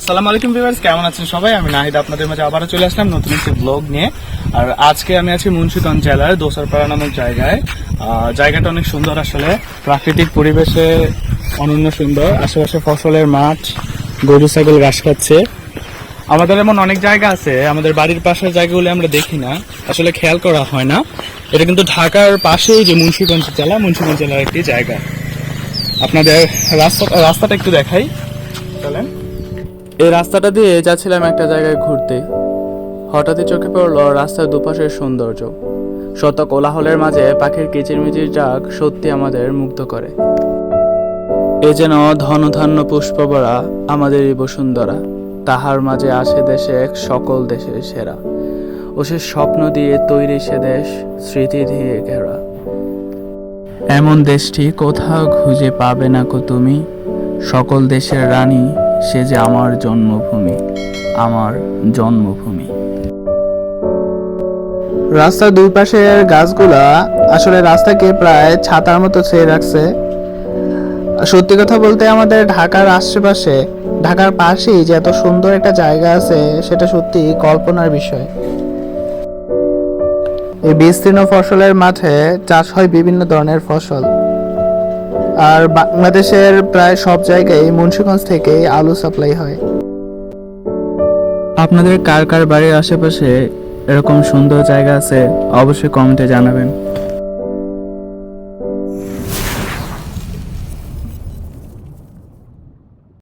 আসসালামু আলাইকুম ভিউয়ার্স, কেমন আছেন সবাই? আমি নাহিদ, আপনাদের মাঝে আবারও চলে আসলাম নতুন একটি ব্লগ নিয়ে। আর আজকে আমি আছি মুন্সিগঞ্জ জেলার দোসরপাড়া নামক জায়গায়। জায়গাটা অনেক সুন্দর আসলে। প্রাকৃতিক পরিবেশে অনন্য সুন্দর। আশেপাশে ফসলের মাঠ, গরু, ছাগল ঘাস খাচ্ছে। আমাদের এমন অনেক জায়গা আছে, আমাদের বাড়ির পাশের জায়গাগুলো আমরা দেখি না। আসলে খেয়াল করা হয় না। এটা কিন্তু ঢাকার পাশেই যে মুন্সিগঞ্জ জেলা, মুন্সিগঞ্জ জেলার একটি জায়গা। আপনাদের রাস্তা, রাস্তাটা একটু দেখাই। চলেন। এই রাস্তাটা দিয়ে যাচ্ছিলাম একটা জায়গায় ঘুরতে। হঠাৎই চোখে পড়ল রাস্তার দুপাশের সৌন্দর্য। শত কোলাহলের মাঝে পাখির কিচিরমিচির ডাক সত্যি আমাদের মুগ্ধ করে। এ যেন ধনধান্য পুষ্পবরা আমাদেরই বসুন্ধরা। তাহার মাঝে আসে দেশে এক সকল দেশের সেরা। ও সে স্বপ্ন দিয়ে তৈরি সে দেশ, স্মৃতি দিয়ে ঘেরা। এমন দেশটি কোথাও খুঁজে পাবে না কো তুমি? সকল দেশের রানী সে যে আমার জন্মভূমি আমার জন্মভূমি। রাস্তার দুই পাশের গাছগুলা আসলে রাস্তাকে প্রায় ছাতার মতো ছেয়ে রাখছে। সত্যি কথা বলতে আমাদের ঢাকার আশেপাশে, ঢাকার পাশেই যে এত সুন্দর একটা জায়গা আছে, সেটা সত্যি কল্পনার বিষয়। এই বিস্তীর্ণ ফসলের মাঠে চাষ হয় বিভিন্ন ধরনের ফসল। আর বাংলাদেশের প্রায় সব জায়গায় মুন্সিগঞ্জ থেকে আলু সাপ্লাই হয়। আপনাদের কার কার বাড়ির আশেপাশে এরকম সুন্দর জায়গা আছে, অবশ্যই কমেন্টে জানাবেন।